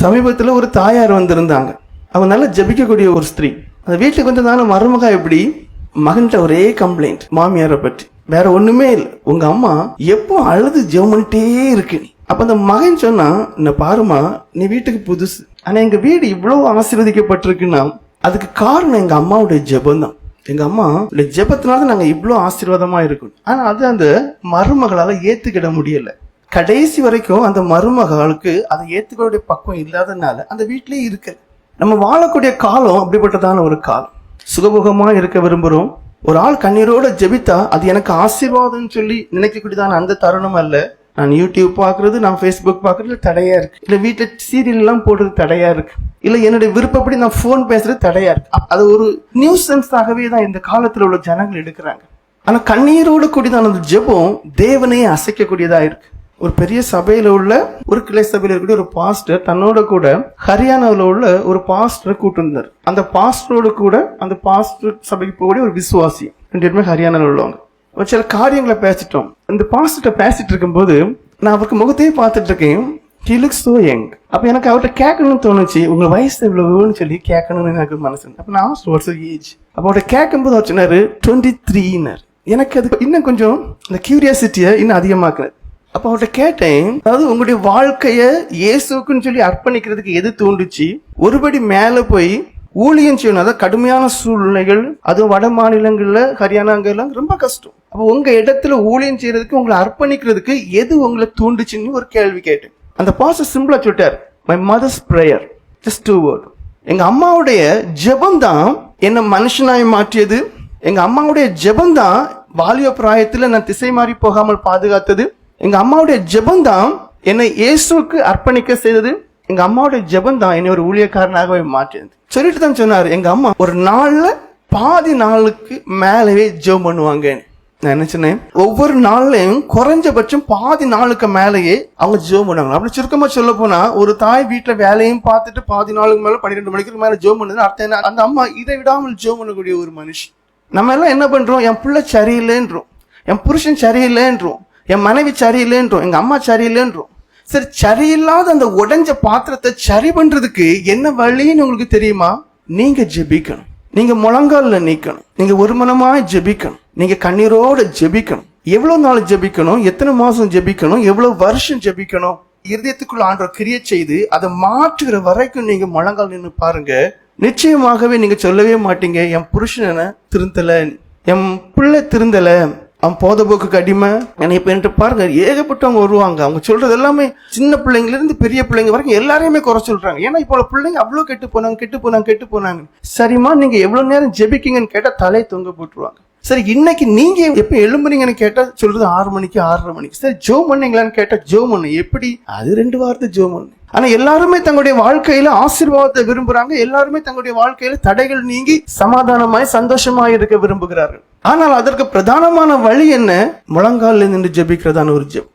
சமீபத்தில் ஒரு தாயார் வந்திருந்தாங்க. அவங்க நல்லா ஜெபிக்கக்கூடிய ஒரு ஸ்திரீ. அந்த வீட்டுக்கு வந்ததான மருமகா எப்படி? மகன்கிட்ட ஒரே கம்ப்ளைண்ட் மாமியாரை பற்றி. வேற ஒண்ணுமே இல்லை. உங்க அம்மா எப்போ அழுது ஜெபம் பண்ணிட்டே இருக்கு. நீ அப்ப அந்த மகன் சொன்னா இந்த பாருமா நீ வீட்டுக்கு புதுசு. ஆனா எங்க வீடு இவ்வளவு ஆசீர்வதிக்கப்பட்டிருக்குன்னா அதுக்கு காரணம் எங்க அம்மாவுடைய ஜெபம் தான் எங்க அம்மா ஜெபத்தினால தான் நாங்க இவ்வளவு ஆசீர்வாதமா இருக்கணும் ஆனா அது அந்த மருமகளால ஏத்துக்கிட முடியல. கடைசி வரைக்கும் அந்த மருமகளுக்கு அதை ஏத்துக்கக்கூடிய பக்குவம் இல்லாதனால அந்த வீட்டிலேயே இருக்கு. நம்ம வாழக்கூடிய காலம் அப்படிப்பட்டதான ஒரு காலம். சுகமுகமா இருக்க விரும்புகிறோம் ஒரு ஆள் கண்ணீரோட ஜெபித்தா அது எனக்கு ஆசீர்வாதம்னு சொல்லி நினைக்கக்கூடியதான அந்த தருணம் அல்ல. நான் யூடியூப் பார்க்குறது நான் ஃபேஸ்புக் பார்க்குறது தடையா இருக்கு. இல்ல வீட்டுல சீரியல் எல்லாம் போடுறது தடையா இருக்கு. இல்ல என்னுடைய விருப்பப்படி நான் ஃபோன் பேசுறது தடையா இருக்கு. அது ஒரு நியூசன்ஸாகவே தான் இந்த காலத்துல உள்ள ஜனங்கள் எடுக்கிறாங்க. ஆனா கண்ணீரோடு கூடியதான அந்த ஜெபம் தேவனையே அசைக்கக்கூடியதா இருக்கு. ஒரு பெரிய சபையில உள்ள ஒரு கிளை சபையில இருக்கக்கூடிய ஒரு பாஸ்டர் தன்னோட கூட ஹரியானாவில் உள்ள ஒரு பாஸ்டரை கூட்டிருந்தார். அந்த பாஸ்டரோட கூட அந்த பாஸ்டர் சபைக்கு போகக்கூடிய ஒரு விசுவாசி. ரெண்டு பேருமே ஹரியானாவில் உள்ளவங்க. ஒரு சில காரியங்களை பேசிட்டோம். இந்த பாஸ்டர்கிட்ட பேசிட்டு இருக்கும்போது நான் அவருக்கு முகத்தையே பார்த்துட்டு இருக்கேன். ஹி லுக் சோ யங் அப்ப எனக்கு அவர்கிட்ட கேட்கணும்னு தோணுச்சு. உங்க வயசு எவ்வளவுன்னு சொல்லி கேட்கணும்னு எனக்கு மனசு அப்ப நான் வாட்ஸ் ஏஜ் அப்ப அவர்கிட்ட கேட்கும்போது அவர் சொன்னார் டுவெண்ட்டி த்ரீனர் எனக்கு அது இன்னும் கொஞ்சம் இந்த கியூரியாசிட்டியை இன்னும் அதிகமாக்குனது. அப்ப அவர்கிட்ட கேட்டேன் அதாவது உங்களுடைய வாழ்க்கைய இயேசுக்குன்னு சொல்லி அர்ப்பணிக்கிறதுக்கு எது தூண்டுச்சு? ஒருபடி மேல போய் ஊழியம் செய்யணும் அதாவது கடுமையான சூழ்நிலைகள் அதுவும் வட மாநிலங்கள்ல ஹரியானாங்கெல்லாம் ரொம்ப கஷ்டம். அப்போ உங்க இடத்துல ஊழியம் செய்யறதுக்கு உங்களை அர்ப்பணிக்கிறதுக்கு எது உங்களை தூண்டுச்சுன்னு ஒரு கேள்வி கேட்டேன். அந்த பாச சிம்பிளா சொல்லிட்டார் my mother's prayer just two word எங்க அம்மாவுடைய ஜெபம் தான் என்ன மனுஷனாய் மாற்றியது. எங்க அம்மாவுடைய ஜெபம் தான் வாலிய பிராயத்துல நான் திசை மாறி போகாமல் பாதுகாத்தது. எங்கள் அம்மாவுடைய ஜெபம் தான் என்னை இயேசுவுக்கு அர்ப்பணிக்க செய்தது. எங்க அம்மாவுடைய ஜெபம் தான் என்னை ஒரு ஊழியக்காரனாகவே மாற்றியது. சொல்லிட்டு தான் சொன்னார் எங்க அம்மா ஒரு நாள்ல பாதி நாளுக்கு மேலவே ஜெபம் பண்ணுவாங்க. நான் என்ன சொன்னேன்? ஒவ்வொரு நாள்லயும் குறைஞ்சபட்சம் பாதி நாளுக்கு மேலேயே அவங்க ஜெபம் பண்ணுவாங்க. அப்படி சுருக்கமா சொல்ல போனா ஒரு தாய் வீட்டுல வேலையும் பார்த்துட்டு பாதி நாளுக்கு மேல பன்னிரெண்டு மணிக்கு மேல ஜெபம் பண்ணுது அர்த்தம் என்ன? அந்த அம்மா இதை விடாமல் ஜெபம் பண்ணக்கூடிய ஒரு மனுஷன் நம்ம எல்லாம் என்ன பண்றோம்? என் பிள்ளை சரியில்லைன்றோம். என் புருஷன் சரியில்லைன்றோம். என் மனைவி சரியில்லைன்றோம் எங்கள் அம்மா சரியில்லைன்றோம். சரி சரியில்லாத அந்த உடஞ்ச பாத்திரத்தை சரி பண்ணுறதுக்கு என்ன வழின்னு உங்களுக்கு தெரியுமா? நீங்கள் ஜெபிக்கணும். நீங்கள் முழங்காலில் நீக்கணும். நீங்கள் ஒரு ஜெபிக்கணும். நீங்கள் கண்ணீரோடு ஜெபிக்கணும். எவ்வளோ நாள் ஜெபிக்கணும்? எத்தனை மாதம் ஜெபிக்கணும்? எவ்வளோ வருஷம் ஜெபிக்கணும்? இருதயத்துக்குள்ள ஆண்டவர் கிரியை செய்து அதை மாற்றுகிற வரைக்கும் நீங்கள் முழங்கால் நின்று பாருங்க. நிச்சயமாகவே நீங்கள் சொல்லவே மாட்டீங்க என் புருஷனை திருந்தலை என் பிள்ளை திருந்தலை. அவன் போதபோக்குக்கு அடிமை. என்னை இப்ப என்கிட்ட பாருங்க ஏகப்பட்டவங்க வருவாங்க. அவங்க சொல்றது எல்லாமே சின்ன பிள்ளைங்கல இருந்து பெரிய பிள்ளைங்க வரைக்கும் எல்லாரையுமே குறை சொல்றாங்க. ஏன்னா இப்போ பிள்ளைங்க அவ்வளோ கெட்டு போனாங்க கெட்டு போனாங்க கெட்டு போனாங்க. சரிம்மா நீங்க எவ்வளவு நேரம் ஜெபிக்கீங்கன்னு கேட்டால் தலையை தொங்க போட்டுருவாங்க. சரி இன்னைக்கு நீங்க எப்ப எழும்புறீங்கன்னு கேட்டா சொல்றது ஆறு மணிக்கு ஆறரை மணிக்கு. சரி ஜோ பண்ணீங்களான்னு கேட்டா ஜோ பண்ணு எப்படி? அது ரெண்டு வார்த்தை ஜோ பண்ணு ஆனா எல்லாருமே தங்களுடைய வாழ்க்கையில ஆசீர்வாதத்தை விரும்புறாங்க. எல்லாருமே தங்களுடைய வாழ்க்கையில தடைகள் நீங்கி சமாதானமாய் சந்தோஷமாய் இருக்க விரும்புகிறார்கள். ஆனால் அதற்கு பிரதானமான வழி என்ன? முழங்காலில் நின்று ஜெபிக்கிறதான ஒரு ஜெபம்.